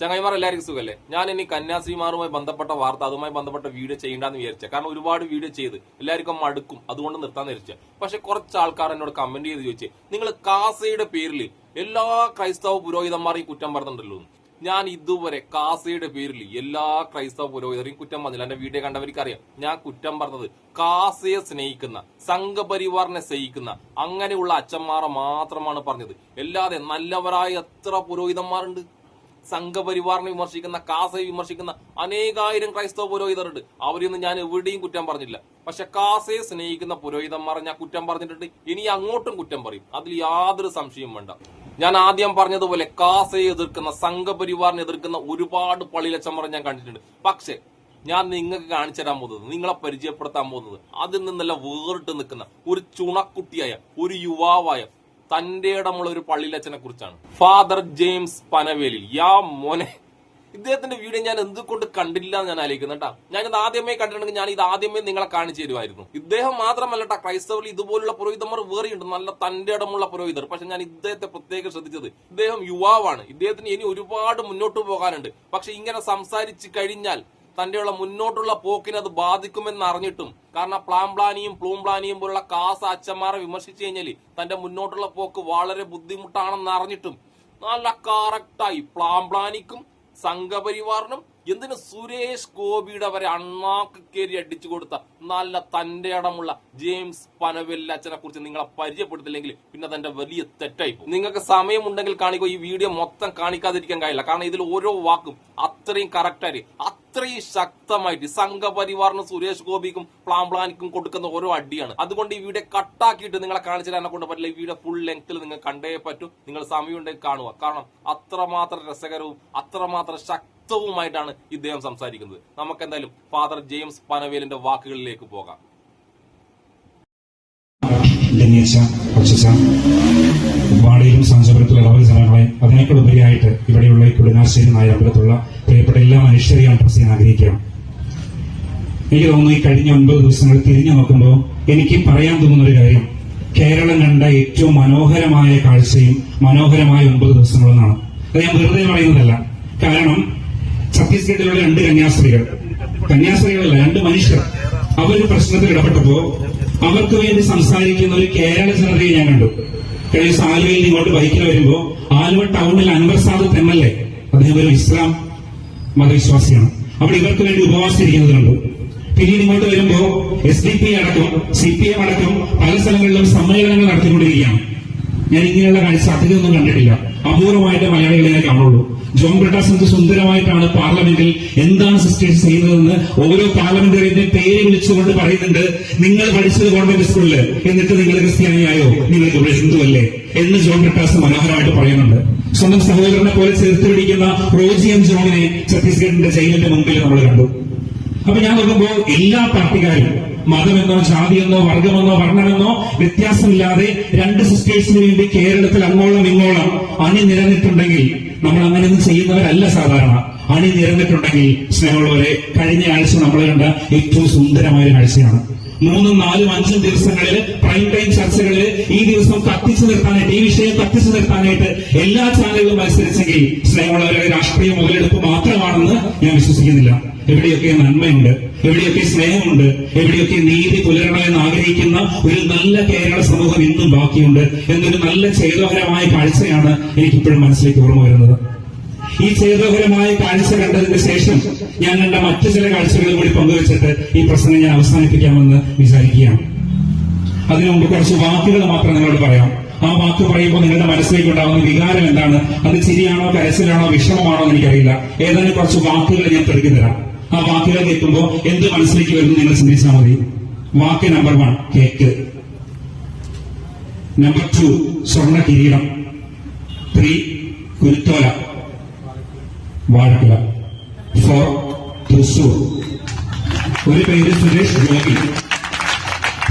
ചങ്ങായിമാർ എല്ലാവർക്കും സുഖല്ലേ? ഞാൻ ഇനി കന്യാസ്ത്രീമാരുമായി ബന്ധപ്പെട്ട വാർത്ത അതുമായി ബന്ധപ്പെട്ട വീഡിയോ ചെയ്യണ്ടെന്ന് വിചാരിച്ച. കാരണം ഒരുപാട് വീഡിയോ ചെയ്ത് എല്ലാവർക്കും മടുക്കും. അതുകൊണ്ട് നിർത്താൻ വിചാരിച്ച. പക്ഷെ കുറച്ച് ആൾക്കാർ എന്നോട് കമന്റ് ചെയ്ത് ചോദിച്ചു നിങ്ങൾ കാസയുടെ പേരിൽ എല്ലാ ക്രൈസ്തവ പുരോഹിതന്മാരെയും കുറ്റം പറഞ്ഞിട്ടുണ്ടല്ലോ? ഞാൻ ഇതുവരെ കാസയുടെ പേരിൽ എല്ലാ ക്രൈസ്തവ പുരോഹിതരെയും കുറ്റം പറഞ്ഞില്ല. എന്റെ വീഡിയോ കണ്ടവർക്ക് അറിയാം ഞാൻ കുറ്റം പറഞ്ഞത് കാസയെ സ്നേഹിക്കുന്ന സംഘപരിവാറിനെ സ്നേഹിക്കുന്ന അങ്ങനെയുള്ള അച്ഛന്മാരെ മാത്രമാണ് പറഞ്ഞത്. അല്ലാതെ നല്ലവരായ എത്ര പുരോഹിതന്മാരുണ്ട്? സംഘപരിവാറിനെ വിമർശിക്കുന്ന കാസയെ വിമർശിക്കുന്ന അനേകായിരം ക്രൈസ്തവ പുരോഹിതരുണ്ട്. അവരെയൊന്നും ഞാൻ എവിടെയും കുറ്റം പറഞ്ഞില്ല പക്ഷെ കാസയെ സ്നേഹിക്കുന്ന പുരോഹിതന്മാരെ ഞാൻ കുറ്റം പറഞ്ഞിട്ടുണ്ട്. ഇനി അങ്ങോട്ടും കുറ്റം പറയും. അതിൽ യാതൊരു സംശയവും വേണ്ട. ഞാൻ ആദ്യം പറഞ്ഞതുപോലെ കാസയെ എതിർക്കുന്ന സംഘപരിവാറിനെ എതിർക്കുന്ന ഒരുപാട് പള്ളിലച്ചന്മാരെ ഞാൻ കണ്ടിട്ടുണ്ട്. പക്ഷേ ഞാൻ നിങ്ങൾക്ക് കാണിച്ചു തരാൻ പോകുന്നത് നിങ്ങളെ പരിചയപ്പെടുത്താൻ പോകുന്നത് അതിൽ നിന്നെല്ലാം വേറിട്ട് നിൽക്കുന്ന ഒരു ചുണക്കുട്ടിയായ ഒരു യുവാവായ തന്റെ ഇടമുള്ള ഒരു പള്ളിയിലച്ചനെ കുറിച്ചാണ്. Father James പനവേലിൽ. യാ മോനെ. ഇദ്ദേഹത്തിന്റെ വീഡിയോ ഞാൻ എന്തുകൊണ്ട് കണ്ടില്ല എന്ന് ഞാൻ ആലോചിക്കുന്നു ഞാൻ ഞാനിത് ആദ്യമേ കണ്ടിട്ടുണ്ടെങ്കിൽ ഞാൻ ഇത് ആദ്യമേ നിങ്ങളെ കാണിച്ചു തരുമായിരുന്നു. ഇദ്ദേഹം മാത്രമല്ല കേട്ടോ ക്രൈസ്തവരിൽ ഇതുപോലുള്ള പുരോഹിതന്മാർ വേറെയുണ്ട് നല്ല തന്റെ ഇടമുള്ള പുരോഹിതർ. പക്ഷെ ഞാൻ ഇദ്ദേഹത്തെ പ്രത്യേകം ശ്രദ്ധിച്ചത് ഇദ്ദേഹം യുവാവാണ്. ഇദ്ദേഹത്തിന് ഇനി ഒരുപാട് മുന്നോട്ട് പോകാനുണ്ട്. പക്ഷെ ഇങ്ങനെ സംസാരിച്ചു കഴിഞ്ഞാൽ തന്റെയുള്ള മുന്നോട്ടുള്ള പോക്കിനെ അത് ബാധിക്കുമെന്ന് അറിഞ്ഞിട്ടും കാരണം പ്ലാംപ്ലാനിയും പ്ലൂംപ്ലാനിയും പോലുള്ള കാസ അച്ഛന്മാരെ വിമർശിച്ചു കഴിഞ്ഞാൽ തന്റെ മുന്നോട്ടുള്ള പോക്ക് വളരെ ബുദ്ധിമുട്ടാണെന്ന് അറിഞ്ഞിട്ടും നല്ല കറക്റ്റായി പ്ലാംപ്ലാനിക്കും സംഘപരിവാറിനും എന്തിനു സുരേഷ് ഗോപിയുടെ വരെ അണ്ണാക്ക് കയറി അടിച്ചു കൊടുത്ത നല്ല തന്റെ ഇടമുള്ള ജെയിംസ് പനവെല്ല അച്ഛനെ കുറിച്ച് നിങ്ങളെ പരിചയപ്പെടുത്തില്ലെങ്കിൽ പിന്നെ അതെന്റെ വലിയ തെറ്റായി പോകും. നിങ്ങൾക്ക് സമയമുണ്ടെങ്കിൽ കാണിക്കോ ഈ വീഡിയോ മൊത്തം കാണിക്കാതിരിക്കാൻ കഴിയില്ല. കാരണം ഇതിൽ ഓരോ വാക്കും അത്രയും കറക്റ്റായി അത്രയും ശക്തമായിട്ട് സംഘപരിവാറിന് സുരേഷ് ഗോപിക്കും പ്ലാംപ്ലാനിക്കും കൊടുക്കുന്ന ഓരോ അടിയാണ്. അതുകൊണ്ട് ഈ വീഡിയോ കട്ടാക്കിയിട്ട് നിങ്ങളെ കാണിച്ചു തരാനെ കൊണ്ട് പറ്റില്ല. ഈ വീഡിയോ ഫുൾ ലെങ്ത്തിൽ നിങ്ങൾ കണ്ടേ പറ്റൂ. നിങ്ങൾ സമയമുണ്ടെങ്കിൽ കാണുക. കാരണം അത്രമാത്രം രസകരവും അത്രമാത്രം ശക്തവുമായിട്ടാണ് ഇദ്ദേഹം സംസാരിക്കുന്നത്. നമുക്ക് എന്തായാലും ഫാദർ ജെയിംസ് പനവേലിന്റെ വാക്കുകളിലേക്ക് പോകാം. ഉന്നയിച്ച കൊച്ചച്ച വാടയിലും സാഞ്ചപുരത്തുള്ള ഇളവൽ ജനങ്ങളെ അതിനേക്കാൾ ഉപരിയായിട്ട് ഇവിടെയുള്ള ഈ നായ അമ്പലത്തുള്ള പ്രിയപ്പെട്ട എല്ലാ മനുഷ്യരെയും അഡ്രസ് ചെയ്യാൻ ആഗ്രഹിക്കുകയാണ്. എനിക്ക് തോന്നുന്നു ഈ കഴിഞ്ഞ ഒൻപത് ദിവസങ്ങൾ തിരിഞ്ഞു നോക്കുമ്പോൾ എനിക്ക് പറയാൻ തോന്നുന്ന ഒരു കാര്യം. കേരളം കണ്ട ഏറ്റവും മനോഹരമായ കാഴ്ചയും മനോഹരമായ ഒൻപത് ദിവസങ്ങളെന്നാണ് അത് ഞാൻ വെറുതെ പറയുന്നതല്ല. കാരണം ഛത്തീസ്ഗഡിലുള്ള രണ്ട് കന്യാസ്ത്രീകൾ. കന്യാസ്ത്രീകളല്ല രണ്ട് മനുഷ്യർ. അവർ പ്രശ്നത്തിൽ ഇടപെട്ടപ്പോ അവർക്ക് വേണ്ടി സംസാരിക്കുന്ന ഒരു കേരള ജനതയെ ഞാൻ കണ്ടു. കഴിഞ്ഞ ആലുവയിൽ ഇങ്ങോട്ട് ബൈക്കിൽ വരുമ്പോ ആലുവ ടൗണിൽ Anwar Sadath M L A. അദ്ദേഹം ഒരു ഇസ്ലാം മതവിശ്വാസിയാണ്. അവിടെ ഇവർക്ക് വേണ്ടി ഉപവാസിച്ചിരിക്കുന്നതുണ്ട് പിന്നീട് ഇങ്ങോട്ട് വരുമ്പോ എസ് ഡി പി അടക്കം സി പി എം അടക്കം പല സ്ഥലങ്ങളിലും സമ്മേളനങ്ങൾ നടത്തിക്കൊണ്ടിരിക്കുകയാണ്. ഞാൻ ഇങ്ങനെയുള്ള കാഴ്ച അധികമൊന്നും കണ്ടിട്ടില്ല. അപൂർവമായിട്ട് മലയാളികളെ കാണുള്ളൂ. ജോൺ ബ്രിട്ടാസ് എന്ത് സുന്ദരമായിട്ടാണ് പാർലമെന്റിൽ എന്താണ് സിസ്റ്റേഴ്സ് ചെയ്യുന്നതെന്ന് ഓരോ പാർലമെന്ററിന്റെ പേര് വിളിച്ചുകൊണ്ട് പറയുന്നുണ്ട്. നിങ്ങൾ പഠിച്ചത് ഗവൺമെന്റ് സ്കൂളിൽ. എന്നിട്ട് നിങ്ങൾ ക്രിസ്ത്യാനിയായോ നിങ്ങൾ ഹിന്ദുവല്ലേ? എന്ന് ജോൺ ബ്രിട്ടാസ് മനോഹരമായിട്ട് പറയുന്നുണ്ട്. സ്വന്തം സഹോദരനെ പോലെ ചേർത്ത് പിടിക്കുന്ന റോജി എം ജോണിനെ ഛത്തീസ്ഗഡിന്റെ ജയിലിന്റെ മുമ്പിൽ നമ്മൾ കണ്ടു. അപ്പൊ ഞാൻ നോക്കുമ്പോൾ എല്ലാ പാർട്ടിക്കാരും മതമെന്നോ ജാതിയെന്നോ വർഗമെന്നോ വർണമെന്നോ വ്യത്യാസമില്ലാതെ രണ്ട് സിസ്റ്റേഴ്സിന് വേണ്ടി കേരളത്തിൽ അങ്ങോളം ഇങ്ങോളം അണി നിരന്നിട്ടുണ്ടെങ്കിൽ നമ്മൾ അങ്ങനെയൊന്നും ചെയ്യുന്നവരല്ല സാധാരണ. അണി നിരന്നിട്ടുണ്ടെങ്കിൽ സ്നേഹമുള്ളവരെ കഴിഞ്ഞ ആഴ്ച നമ്മൾ കണ്ട ഏറ്റവും സുന്ദരമായ കാഴ്ചയാണ് മൂന്നും നാലും അഞ്ചും ദിവസങ്ങളിൽ പ്രൈം ടൈം ചർച്ചകളിൽ ഈ ദിവസം കത്തിച്ചു നിർത്താനായിട്ട് ഈ വിഷയം കത്തിച്ചു നിർത്താനായിട്ട് എല്ലാ ചാനലുകളും മത്സരിച്ചെങ്കിൽ സ്നേഹമുള്ളവരുടെ രാഷ്ട്രീയ മുതലെടുപ്പ് മാത്രമാണെന്ന് ഞാൻ വിശ്വസിക്കുന്നില്ല. എവിടെയൊക്കെ നന്മയുണ്ട്. എവിടെയൊക്കെ സ്നേഹമുണ്ട്. എവിടെയൊക്കെ നീതി പുലരണമെന്ന് ആഗ്രഹിക്കുന്ന ഒരു നല്ല കേരള സമൂഹം ഇന്നും ബാക്കിയുണ്ട് എന്നൊരു നല്ല ചേതോഹരമായ കാഴ്ചയാണ് എനിക്കിപ്പോഴും മനസ്സിലേക്ക് ഓർമ്മ വരുന്നത്. ഈ ചേതോഹരമായ കാഴ്ച കണ്ടതിന് ശേഷം ഞാൻ കണ്ട മറ്റു ചില കാഴ്ചകളും കൂടി പങ്കുവച്ചിട്ട് ഈ പ്രസംഗം ഞാൻ അവസാനിപ്പിക്കാമെന്ന് വിചാരിക്കുകയാണ്. അതിനു മുമ്പ് കുറച്ച് വാക്കുകൾ മാത്രം നിങ്ങളോട് പറയാം. ആ വാക്ക് പറയുമ്പോൾ നിങ്ങളുടെ മനസ്സിലേക്ക് ഉണ്ടാകുന്ന വികാരം എന്താണ്? അത് ചിരിയാണോ കരച്ചിലാണോ വിഷമമാണോ എന്ന് എനിക്കറിയില്ല. ഏതാനും കുറച്ച് വാക്കുകൾ ഞാൻ തരാം ആ വാക്കുകൾ കേൾക്കുമ്പോൾ എന്ത് മനസ്സിലേക്ക് വരുന്നു നിങ്ങൾ ചിന്തിച്ചാൽ മതി. വാക്ക് number one cake number two സ്വർണ കിരീടം. ത്രീ കുരുത്തോല. വാഴക്കുല. ഫോർ തൃശൂർ ഒരു പേര് സുരേഷ് ഗോപി.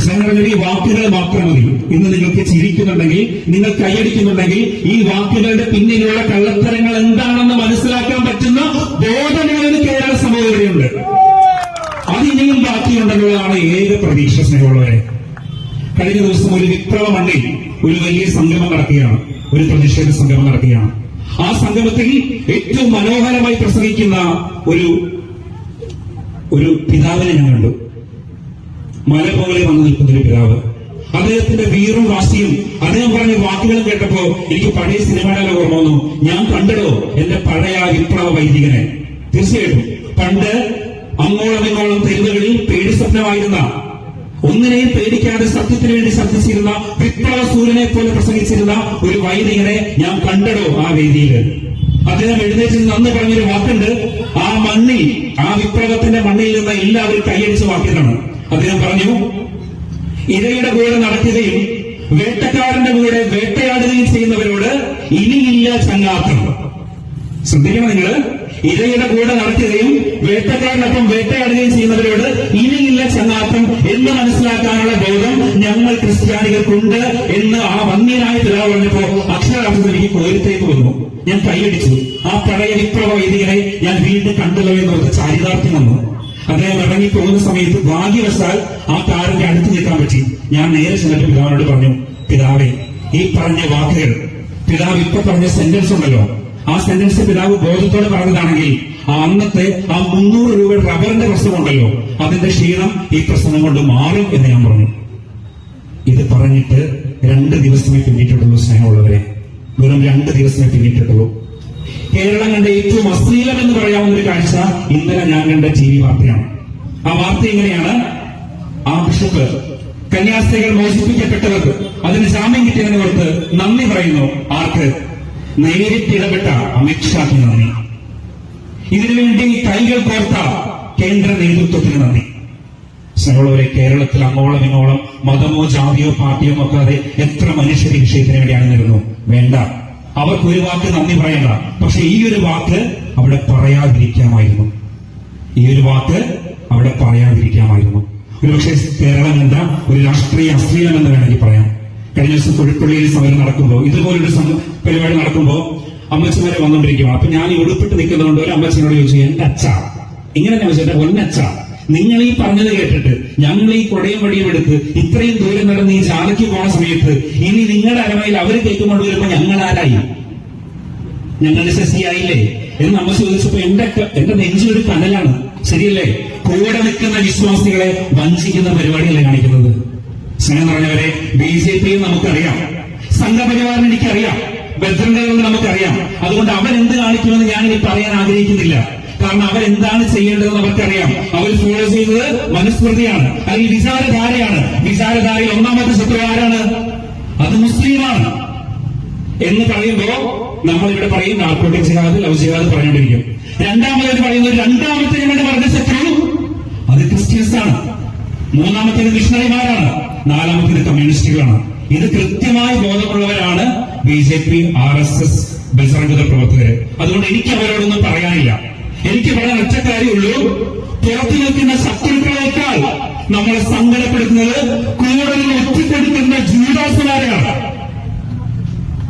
സംഘടനയിൽ വാക്കുകൾ മാത്രം മതി. ഇന്ന് നിങ്ങൾക്ക് ചിരിക്കുന്നുണ്ടെങ്കിൽ നിങ്ങൾ കൈയടിക്കുന്നുണ്ടെങ്കിൽ ഈ വാക്കുകളുടെ പിന്നിലുള്ള കള്ളത്തരങ്ങൾ എന്താണെന്ന് പ്രതീക്ഷ സ്നേഹമുള്ളവരെ കഴിഞ്ഞ ദിവസം ഒരു വിപ്ലവ മണ്ണിൽ ഒരു വലിയ സംഗമം നടത്തിയാണ്. ഒരു പ്രതിഷേധ സംഗമം നടത്തിയാണ്. ആ സംഗമത്തിൽ ഏറ്റവും മനോഹരമായി പ്രസംഗിക്കുന്ന ഒരു ഒരു പിതാവിനെ ഞാൻ കണ്ടു. മല പോലെ വന്നു നിൽക്കുന്ന ഒരു പിതാവ്. അദ്ദേഹത്തിന്റെ വീറും വാശിയും അദ്ദേഹം പറഞ്ഞ വാക്കുകളും കേട്ടപ്പോ എനിക്ക് പഴയ സിനിമയുടെ ഓർമ്മ വന്നു. ഞാൻ കണ്ടല്ലോ എന്റെ പഴയ വിപ്ലവ വൈദികനെ. തീർച്ചയായിട്ടും. പണ്ട് അങ്ങോളം ഇങ്ങോളം തെരുവുകളിൽ പേടി സ്വപ്നമായിരുന്ന ഒന്നിനെയും പേടിക്കാതെ സത്യത്തിന് വേണ്ടി ശബ്ദിച്ചിരുന്ന വിപ്ലവ സൂര്യനെ പോലെ പ്രസംഗിച്ചിരുന്ന ഒരു വൈദികനെ ഞാൻ കണ്ടടോ ആ വേദിയിൽ അദ്ദേഹം എഴുന്നേറ്റ് നന്ന് പറഞ്ഞൊരു വാക്കുണ്ട്. ആ മണ്ണിൽ ആ വിപ്ലവത്തിന്റെ മണ്ണിൽ നിന്ന് എല്ലാവരും കൈയടിച്ച വാക്കിലാണ് അദ്ദേഹം പറഞ്ഞു ഇരയുടെ കൂടെ നടക്കുകയും വേട്ടക്കാരന്റെ കൂടെ വേട്ടയാടുകയും ചെയ്യുന്നവരോട് ഇനിയില്ല ചങ്ങാത്തം. ശ്രദ്ധിക്കണം നിങ്ങൾ ഇരയുടെ കൂടെ നടക്കുകയും വേട്ടക്കാരനൊപ്പം വേട്ടയാടുകയും ചെയ്യുന്നവരോട് ഇനിയില്ല ചങ്ങാത്തം എന്ന് മനസ്സിലാക്കാനുള്ള ബോധം ഞങ്ങൾ ക്രിസ്ത്യാനികൾക്കുണ്ട് എന്ന് ആ വന്യനായ പിതാവ് പറഞ്ഞപ്പോ അക്ഷരാർത്ഥത്തിൽ എനിക്ക് കോരിത്തേക്ക് വന്നു. ഞാൻ കൈയടിച്ചു. ആ പഴയ വിപ്ലവ വൈദികനെ ഞാൻ വീണ്ടും കണ്ടല്ലോ എന്നോർത്ത് ചാരിതാർത്ഥ്യം വന്നു. അദ്ദേഹം ഇറങ്ങി പോകുന്ന സമയത്ത് ഭാഗ്യവശാൽ ആ കാറിന്റെ അടുത്ത് നിൽക്കാൻ പറ്റി. ഞാൻ നേരെ ചെന്നിട്ട് പിതാവിനോട് പറഞ്ഞു പിതാവേ ഈ പറഞ്ഞ വാക്കുകൾ പിതാവ് ഇപ്പൊ പറഞ്ഞ സെന്റൻസ് ഉണ്ടല്ലോ. ആ സെന്റൻസ് പിതാവ് ബോധത്തോടെ പറഞ്ഞതാണെങ്കിൽ ആ അന്നത്തെ ആ മുന്നൂറ് രൂപയുടെ റബ്ബറിന്റെ പ്രശ്നമുണ്ടല്ലോ. അതിന്റെ ക്ഷീണം ഈ പ്രശ്നം കൊണ്ട് മാറും എന്ന് ഞാൻ പറഞ്ഞു. ഇത് പറഞ്ഞിട്ട് രണ്ട് ദിവസമേ പിന്നിട്ടിട്ടുള്ളൂ സ്നേഹമുള്ളവരെ. വെറും രണ്ട് ദിവസമേ പിന്നിട്ടിട്ടുള്ളൂ. കേരളം കണ്ട ഏറ്റവും അശ്ലീലം എന്ന് പറയാവുന്ന ഒരു കാഴ്ച ഇന്നലെ ഞാൻ കണ്ട ടി വി വാർത്തയാണ്. ആ വാർത്ത എങ്ങനെയാണ്? ആ ബിഷപ്പ് കന്യാസ്ത്രീകൾ മോചിപ്പിക്കപ്പെട്ടവർക്ക് അതിന് ജാമ്യം കിട്ടിയതിനോർത്ത് നന്ദി പറയുന്നു. ആർക്ക്? നേരിട്ട് ഇടപെട്ട അമിത്ഷാക്ക് നന്ദി. ഇതിനുവേണ്ടി കൈകൾ കോർത്ത കേന്ദ്ര നേതൃത്വത്തിന് നന്ദി. സ്നേഹമുള്ളവരെ കേരളത്തിൽ അങ്ങോളം ഇങ്ങോളം മതമോ ജാതിയോ പാർട്ടിയോ നോക്കാതെ എത്ര മനുഷ്യർ ഈ വിഷയത്തിന് വേണ്ടി വേണ്ട. അവർക്ക് ഒരു വാക്ക് നന്ദി പറയണ്ട. പക്ഷെ ഈ ഒരു വാക്ക് അവിടെ പറയാതിരിക്കാമായിരുന്നു. ഈ ഒരു വാക്ക് അവിടെ പറയാതിരിക്കാമായിരുന്നു. ഒരുപക്ഷെ കേരളം എന്താ? ഒരു രാഷ്ട്രീയ അശ്ലീലം എന്ന് വേണമെങ്കിൽ പറയാം. കഴിഞ്ഞ ദിവസം കുഴിപ്പള്ളിയിൽ സമരം നടക്കുമ്പോൾ ഇതുപോലൊരു പരിപാടി നടക്കുമ്പോൾ അമ്മച്ചിമാരെ വന്നുകൊണ്ടിരിക്കും അപ്പൊ ഞാൻ ഈ ഉടുപ്പിട്ട് നിൽക്കുന്നതുകൊണ്ട് ഒരു അമ്മച്ചിനോട് ചോദിച്ചു എന്റെ അച്ഛ. ഇങ്ങനെ ഞാൻ ചോദിച്ചു എന്റെ പൊന്നച്ഛ നിങ്ങൾ ഈ പറഞ്ഞത് കേട്ടിട്ട് ഞങ്ങൾ ഈ കൊടയും വടിയും എടുത്ത് ഇത്രയും ദൂരം നടന്ന് ഈ ജാലയ്ക്ക് പോണ സമയത്ത് ഇനി നിങ്ങളുടെ അരമയിൽ അവർ കേൾക്കുമ്പോൾ വരുമ്പോ ഞങ്ങൾ ആരായി? ഞങ്ങൾ ശശിയായില്ലേ എന്ന് അമ്മ ചോദിച്ചപ്പോ എന്റെ എന്റെ നെഞ്ചിലൊരു കനലാണ്. ശരിയല്ലേ? കൂടെ നിൽക്കുന്ന വിശ്വാസികളെ വഞ്ചിക്കുന്ന പരിപാടിയല്ലേ കാണിക്കുന്നത്? സ്നേഹം പറഞ്ഞവരെ ബി ജെ പി നമുക്കറിയാം. സംഘപരിവാറിന് എനിക്കറിയാം. ബദ്രണ്ടകൾ നമുക്കറിയാം. അതുകൊണ്ട് അവരെന്ത് കാണിക്കുമെന്ന് ഞാൻ ഇനി പറയാൻ ആഗ്രഹിക്കുന്നില്ല. കാരണം അവരെന്താണ് ചെയ്യേണ്ടതെന്ന് അവർക്കറിയാം. അവർ ഫോളോ ചെയ്തത് മനുസ്മൃതിയാണ് അല്ലെങ്കിൽ വിചാരധാരയാണ്. വിചാരധാരയിൽ ഒന്നാമത്തെ ശത്രു ആരാണ്? അത് മുസ്ലിമാണ്. എന്ന് പറയുമ്പോ നമ്മൾ ഇവിടെ പറയും നാർക്കോട്ടിക് ജിഹാദ് ലവ് ജിഹാദ് പറഞ്ഞുകൊണ്ടിരിക്കും. രണ്ടാമത് പറയുന്നത് രണ്ടാമത്തെ ഞങ്ങളുടെ പറഞ്ഞ ശത്രു അത് ക്രിസ്ത്യൻസ് ആണ് മൂന്നാമത്തേത് മിഷണറിമാരാണ് നാലാമത്തേത് കമ്മ്യൂണിസ്റ്റുകളാണ്. ഇത് കൃത്യമായി ബോധമുള്ളവരാണ് B J P R S S ബഹിരംഗത പ്രവർത്തകര്. അതുകൊണ്ട് എനിക്ക് അവരോടൊന്നും പറയാനില്ല. എനിക്ക് പറയാൻ ഒറ്റ കാര്യമുള്ളൂ. പുറത്തു നിൽക്കുന്ന ശത്രുക്കളേക്കാൾ നമ്മളെ സങ്കടപ്പെടുത്തുന്നത് കൂടുതൽ ഒറ്റപ്പെടുത്തുന്ന ജൂദാസുമാരെയാണ്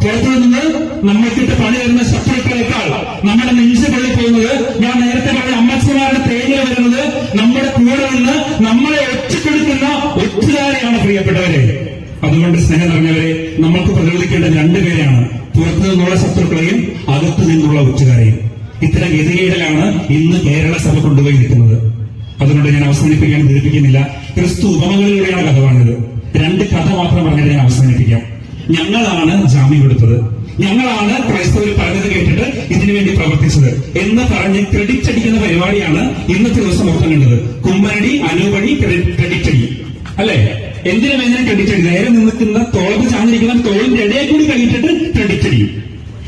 പുറത്തു നിന്ന് നമ്മൾക്കിട്ട് പണി വരുന്ന ശത്രുക്കളേക്കാൾ നമ്മുടെ നെഞ്ച് പള്ളി പോകുന്നത് ഞാൻ നേരത്തെ പറഞ്ഞ അമ്മച്ചമാരുടെ തേങ്ങ വരുന്നത് നമ്മുടെ കൂടെ നിന്ന് നമ്മളെ ഒറ്റപ്പെടുത്തുന്ന ഒറ്റുകാരെയാണ് പ്രിയപ്പെട്ടവരെ. അതുകൊണ്ട് സ്നേഹം നിറഞ്ഞവരെ നമ്മൾക്ക് പ്രതിരോധിക്കേണ്ട രണ്ടുപേരെയാണ് പുറത്തു നിന്നുള്ള ശത്രുക്കളെയും അകത്തു നിന്നുള്ള ഒറ്റുകാരെയും. ഇത്തരം ഗതികേടലാണ് ഇന്ന് കേരള സഭ കൊണ്ടുപോയി നിൽക്കുന്നത് അതുകൊണ്ട് ഞാൻ അവസാനിപ്പിക്കാൻ ധരിപ്പിക്കുന്നില്ല. ക്രിസ്തു ഉപമകളിലൂടെയാണ് കഥ പറഞ്ഞത്. രണ്ട് കഥ മാത്രം പറഞ്ഞിട്ട് ഞാൻ അവസാനിപ്പിക്കാം. ഞങ്ങളാണ് ജാമ്യം എടുത്തത്. ഞങ്ങളാണ് ക്രൈസ്തവർ പറഞ്ഞത് കേട്ടിട്ട് ഇതിനു വേണ്ടി പ്രവർത്തിച്ചത് എന്ന് പറഞ്ഞ് ക്രെഡിറ്റ് അടിക്കുന്ന പരിപാടിയാണ് ഇന്നത്തെ ദിവസം മൊത്തം കണ്ടത് കുമ്മനടി അനുപടി ക്രെഡിറ്റ് അടി. അല്ലെ? എന്തിനും എന്തിനും ക്രെഡിറ്റ് അടി? നേരെ നിൽക്കുന്ന തോളത്ത് ചാഞ്ഞിരിക്കുന്ന തോളിന്റെ ഇടയിൽ കൂടി കഴിഞ്ഞിട്ട് ക്രെഡിറ്റ് അടിയും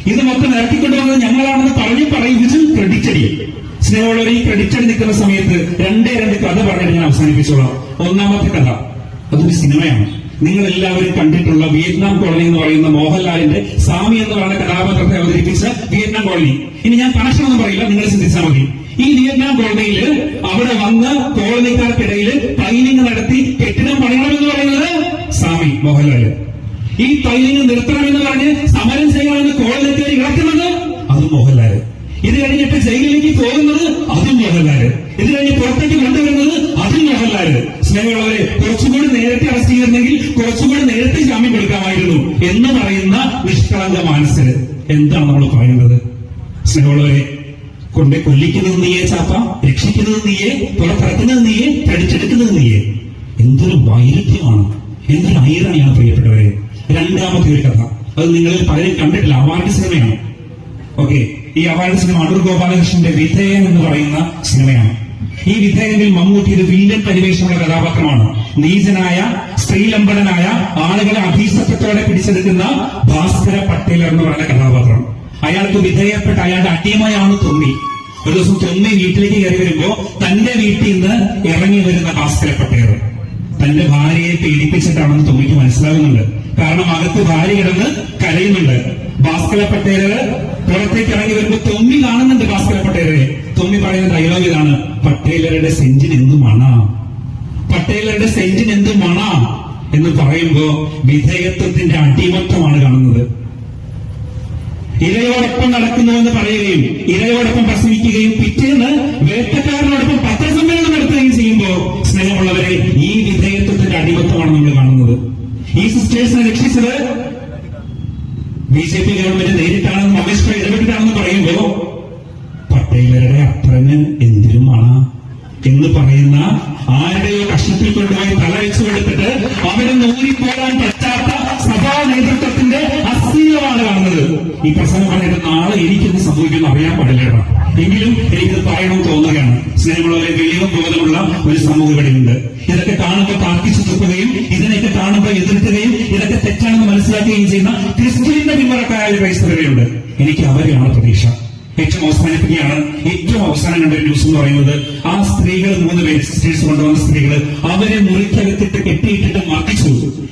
ഇത് മൊത്തം നിരത്തിക്കൊണ്ടുവന്നത് ഞങ്ങളാണെന്ന് പറഞ്ഞു പറയിപ്പിച്ച് ക്രെഡിറ്റ് അടിയും സ്നേഹമുള്ളവർ ഈ ക്രെഡിറ്റ് അടി നിൽക്കുന്ന സമയത്ത് രണ്ടേ രണ്ട് കഥ പറഞ്ഞിട്ട് ഞാൻ അവസാനിപ്പിച്ചോളാം. ഒന്നാമത്തെ കഥ അതൊരു സിനിമയാണ്. നിങ്ങൾ എല്ലാവരും കണ്ടിട്ടുള്ള വിയറ്റ്നാം കോളനി എന്ന് പറയുന്ന മോഹൻലാലിന്റെ സ്വാമി എന്ന് പറയുന്ന കഥാപാത്രത്തെ അവതരിപ്പിച്ച വിയറ്റ്നാം കോളനി. ഇനി ഞാൻ കണക്ഷൻ ഒന്നും പറയില്ല നിങ്ങൾ ചിന്തിച്ചാൽ മതി. ഈ വിയറ്റ്നാം കോളനിയിൽ അവിടെ വന്ന് കോളനിക്കാർക്കിടയിൽ ട്രെയിനിങ് നടത്തി കെട്ടിടം പണിയണമെന്ന് പറയുന്നത് സ്വാമി മോഹൻലാൽ. ഈ ട്രെയിനിങ് നിർത്തണമെന്ന് പറഞ്ഞ് സമരം ചെയ്യണമെന്ന് കോളനിക്കാർ ഇറക്കുന്നത് അത് മോഹൻലാൽ. ഇത് കഴിഞ്ഞിട്ട് ജയിലിലേക്ക് പോകുന്നത് അതും മോഹൻലാൽ. ഇത് കഴിഞ്ഞ് പുറത്തേക്ക് കൊണ്ടുവരുന്നത് അതും മോഹൻലാൽ. സ്നേഹമുള്ളവരെ കുറച്ചുകൂടി നേരത്തെ അറസ്റ്റ് ചെയ്തിരുന്നെങ്കിൽ കുറച്ചുകൂടി നേരത്തെ ജാമ്യം കൊടുക്കാമായിരുന്നു എന്ന് പറയുന്ന നിഷ്കളങ്ക മനസ്സിന് എന്താണ് നമ്മൾ പറയുന്നത് സ്നേഹമുള്ളവരെ കൊണ്ട് കൊല്ലിക്കുന്നത് നീയെ ചാപ്പ രക്ഷിക്കുന്നത് നീയെ പുറത്തിറക്കുന്നത് നീയെ പഠിച്ചെടുക്കുന്നത് നീയെ. എന്തൊരു വൈരുദ്ധ്യമാണ് എന്തൊരു ഐറണിയാണ് പ്രിയപ്പെട്ടവരെ. രണ്ടാമത്തെ ഒരു കഥ. അത് നിങ്ങളിൽ പലരും കണ്ടിട്ടില്ല അവാർഡ് സിനിമയാണ്. ഓക്കെ ഈ അവാർഡ് സിനിമ അടൂർ ഗോപാലകൃഷ്ണന്റെ വിധേയൻ എന്ന് പറയുന്ന സിനിമയാണ്. ഈ വിധേയനിൽ മമ്മൂട്ടി ഒരു വില്ലൻ പരിവേഷമുള്ള കഥാപാത്രമാണ്. നീചനായ സ്ത്രീലമ്പടനായ ആളുകളെ അഭീസത്വത്തോടെ പിടിച്ചെടുക്കുന്ന ഭാസ്കര പട്ടേൽ എന്ന് പറയുന്ന കഥാപാത്രം. അയാൾക്ക് വിധേയപ്പെട്ട അയാളുടെ അടിമയാണ് തൊമ്മി. ഒരു ദിവസം തൊമ്മി വീട്ടിലേക്ക് കയറി വരുമ്പോ തന്റെ വീട്ടിൽ നിന്ന് ഇറങ്ങി വരുന്ന ഭാസ്കര പട്ടേൽ. തന്റെ ഭാര്യയെ പീഡിപ്പിച്ചിട്ടാണെന്ന് തൊമ്മിക്ക് മനസ്സിലാകുന്നുണ്ട്. കാരണം അകത്ത് ഭാര്യ കിടന്ന് കരയുന്നുണ്ട്. ഭാസ്കര പട്ടേൽ പുറത്തേക്ക് ഇറങ്ങി വരുമ്പോ തൊമ്മി കാണുന്നുണ്ട് ഭാസ്കര പട്ടേലെ തൊമ്മി പറയുന്ന ഡയലോഗ് ഇതാണ്. പട്ടേലരുടെ സെഞ്ചിന് എന്ത് മണ? പട്ടേലരുടെ സെഞ്ചിന് എന്ത് മണ? എന്ന് പറയുമ്പോ വിധേയത്വത്തിന്റെ അടിമത്തമാണ് കാണുന്നത്. ഇരയോടൊപ്പം നടക്കുന്നുവെന്ന് പറയുകയും ഇരയോടൊപ്പം പ്രസംഗിക്കുകയും പിറ്റേന്ന് വേട്ടക്കാരനോടൊപ്പം പത്രസമ്മേളനം നടത്തുകയും ചെയ്യുമ്പോ സ്നേഹമുള്ളവരെ ഈ വിധേയത്വത്തിന്റെ അടിമത്തമാണ് നമ്മൾ കാണുന്നത്. ഈ സിസ്റ്റേഴ്സിനെ രക്ഷിച്ചത് ബി ജെ പി ഗവൺമെന്റ് നേരിട്ടാണെന്ന് മഹേഷ് ഭായ് ഇടപെട്ടിട്ടാണെന്ന് പറയുമ്പോ പട്ടേലരുടെ അത്രന് എന്തിനുമാണ് എന്ന് പറയുന്ന ആരുടെയോ കഷ്ണത്തിൽ കൊണ്ടുപോയി തലവെച്ചു കൊടുത്തിട്ട് അവരെ നൂരിപ്പോരാൻ പറ്റാത്ത സഭാ നേതൃത്വത്തിന്റെ അസ്ഥീലമാണ് കാണുന്നത്. ഈ പ്രസംഗം പറഞ്ഞിട്ട് നാളെ എനിക്കെന്ത് സംഭവിക്കുമെന്ന് അറിയാൻ പാടില്ല എങ്കിലും എനിക്കത് പറയണം തോന്നുകയാണ്. സ്നേഹമുള്ളവരെ വലിയ ബോധമുള്ള ഒരു സമൂഹം ഇവിടെയുണ്ട്. ഇതൊക്കെ കാണുമ്പോൾ പ്രാർത്ഥിച്ചു നിൽക്കുകയും ഇതിനെയൊക്കെ കാണുമ്പോൾ എതിർക്കുകയും ഇതൊക്കെ തെറ്റാണെന്ന് മനസ്സിലാക്കുകയും ചെയ്യുന്ന ക്രിസ്ത്യന്റെ പിന്മറക്കായ ഒരു ക്രൈസ്തവരുണ്ട്. എനിക്ക് അവരെയാണ് പ്രതീക്ഷ. ഏറ്റവും അവസാനിപ്പിക്കുകയാണ്. ഏറ്റവും അവസാനം കണ്ട ന്യൂസ് എന്ന് പറയുന്നത് ആ സ്ത്രീകൾ മൂന്ന് പേര് സിസ്റ്റേഴ്സ് കൊണ്ടുവന്ന സ്ത്രീകൾ അവരെ മുറിക്കകത്തിട്ട് കെട്ടിയിട്ടിട്ട് മർദ്ദിച്ചു.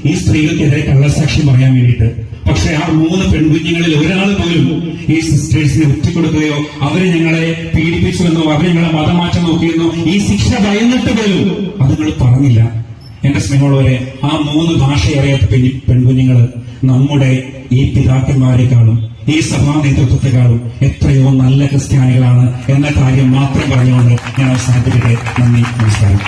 ഈ സ്ത്രീകൾക്കെതിരെ കള്ളസാക്ഷി പറയാൻ വേണ്ടിയിട്ട്. പക്ഷെ ആ മൂന്ന് പെൺകുഞ്ഞുങ്ങളിൽ ഒരാൾ പോലും ഈ സിസ്റ്റേഴ്സിനെ ഒറ്റക്കൊടുക്കുകയോ അവരെ ഞങ്ങളെ പീഡിപ്പിച്ചുവെന്നോ അവരെ ഞങ്ങളെ മതമാറ്റം നോക്കിയെന്നോ ഈ ശിക്ഷ ഭയന്നിട്ട് പോലും അത് നിങ്ങൾ പറഞ്ഞില്ല. എന്റെ സ്നേഹമുള്ളവരെ ആ മൂന്ന് ഭാഷ അറിയാത്ത പെൺകുഞ്ഞുങ്ങൾ നമ്മുടെ ഈ പിതാക്കന്മാരെക്കാളും ഈ സഭാ നേതൃത്വത്തെക്കാളും എത്രയോ നല്ല ക്രിസ്ത്യാനികളാണ് എന്ന കാര്യം മാത്രം പറഞ്ഞുകൊണ്ട് ഞാൻ അവസാനിപ്പിക്കട്ടെ. നന്ദി നമസ്കാരം.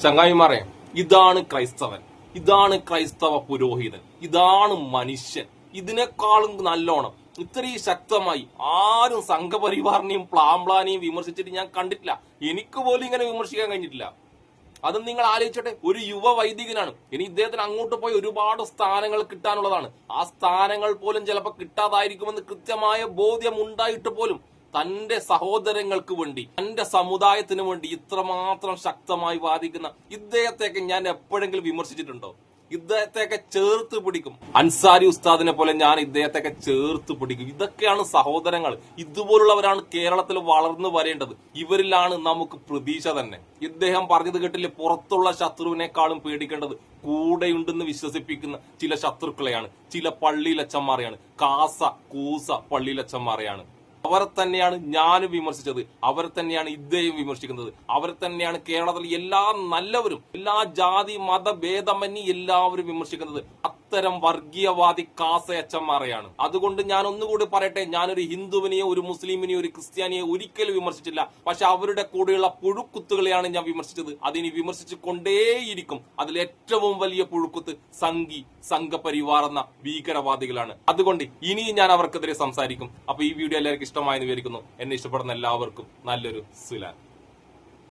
ചങ്ങായിമാരെ ഇതാണ് ക്രൈസ്തവൻ. ഇതാണ് ക്രൈസ്തവ പുരോഹിതൻ. ഇതാണ് മനുഷ്യൻ. ഇതിനേക്കാളും നല്ലോണം. ഇത്രയും ശക്തമായി ആരും സംഘപരിവാറിനെയും പ്ലാംപ്ലാനെയും വിമർശിച്ചിട്ട് ഞാൻ കണ്ടിട്ടില്ല. എനിക്ക് പോലും ഇങ്ങനെ വിമർശിക്കാൻ കഴിഞ്ഞിട്ടില്ല. അത് നിങ്ങൾ ആലോചിച്ചോട്ടെ ഒരു യുവ വൈദികനാണ്. ഇനി ഇദ്ദേഹത്തിന് അങ്ങോട്ട് പോയി ഒരുപാട് സ്ഥാനങ്ങൾ കിട്ടാനുള്ളതാണ്. ആ സ്ഥാനങ്ങൾ പോലും ചിലപ്പോൾ കിട്ടാതായിരിക്കുമെന്ന് കൃത്യമായ ബോധ്യം ഉണ്ടായിട്ട് പോലും തന്റെ സഹോദരങ്ങൾക്ക് വേണ്ടി തന്റെ സമുദായത്തിന് വേണ്ടി ഇത്രമാത്രം ശക്തമായി വാദിക്കുന്ന ഇദ്ദേഹത്തെയൊക്കെ ഞാൻ എപ്പോഴെങ്കിലും വിമർശിച്ചിട്ടുണ്ടോ? ഇദ്ദേഹത്തെയൊക്കെ ചേർത്ത് പിടിക്കും. അൻസാരി ഉസ്താദിനെ പോലെ ഞാൻ ഇദ്ദേഹത്തെയൊക്കെ ചേർത്ത് പിടിക്കും. ഇതൊക്കെയാണ് സഹോദരങ്ങൾ. ഇതുപോലുള്ളവരാണ് കേരളത്തിൽ വളർന്നു വരേണ്ടത്. ഇവരിലാണ് നമുക്ക് പ്രതീക്ഷ തന്നെ. ഇദ്ദേഹം പറഞ്ഞത് കേട്ടില്ലേ? പുറത്തുള്ള ശത്രുവിനേക്കാളും പേടിക്കേണ്ടത് കൂടെയുണ്ടെന്ന് വിശ്വസിപ്പിക്കുന്ന ചില ശത്രുക്കളെയാണ്. ചില പള്ളിയിലച്ചന്മാരെയാണ്. കാസ കൂസ പള്ളിയിലച്ചന്മാരെയാണ്. അവരെ തന്നെയാണ് ഞാനും വിമർശിച്ചത്. അവരെ തന്നെയാണ് ഇദ്ദേഹം വിമർശിക്കുന്നത്. അവരെ തന്നെയാണ് കേരളത്തിൽ എല്ലാ നല്ലവരും എല്ലാ ജാതി മത ഭേദമന്യേ എല്ലാവരും വിമർശിക്കുന്നത്. അത്തരം വർഗീയവാദി കാസയച്ചന്മാരെയാണ്. അതുകൊണ്ട് ഞാൻ ഒന്നുകൂടി പറയട്ടെ ഞാനൊരു ഹിന്ദുവിനെയോ ഒരു മുസ്ലിമിനെയോ ഒരു ക്രിസ്ത്യാനിയെ ഒരിക്കലും വിമർശിച്ചില്ല പക്ഷെ അവരുടെ കൂടെയുള്ള പുഴുക്കുത്തുകളെയാണ് ഞാൻ വിമർശിച്ചത്. അതിനി വിമർശിച്ചു കൊണ്ടേയിരിക്കും അതിൽ ഏറ്റവും വലിയ പുഴുക്കുത്ത് സംഘി സംഘപരിവാർ എന്ന ഭീകരവാദികളാണ്. അതുകൊണ്ട് ഇനിയും ഞാൻ അവർക്കെതിരെ സംസാരിക്കും. അപ്പൊ ഈ വീഡിയോ എല്ലാവർക്കും ഇഷ്ടമായെന്ന് വിചാരിക്കുന്നു. എന്നെ ഇഷ്ടപ്പെടുന്ന എല്ലാവർക്കും നല്ലൊരു സുലാൻ.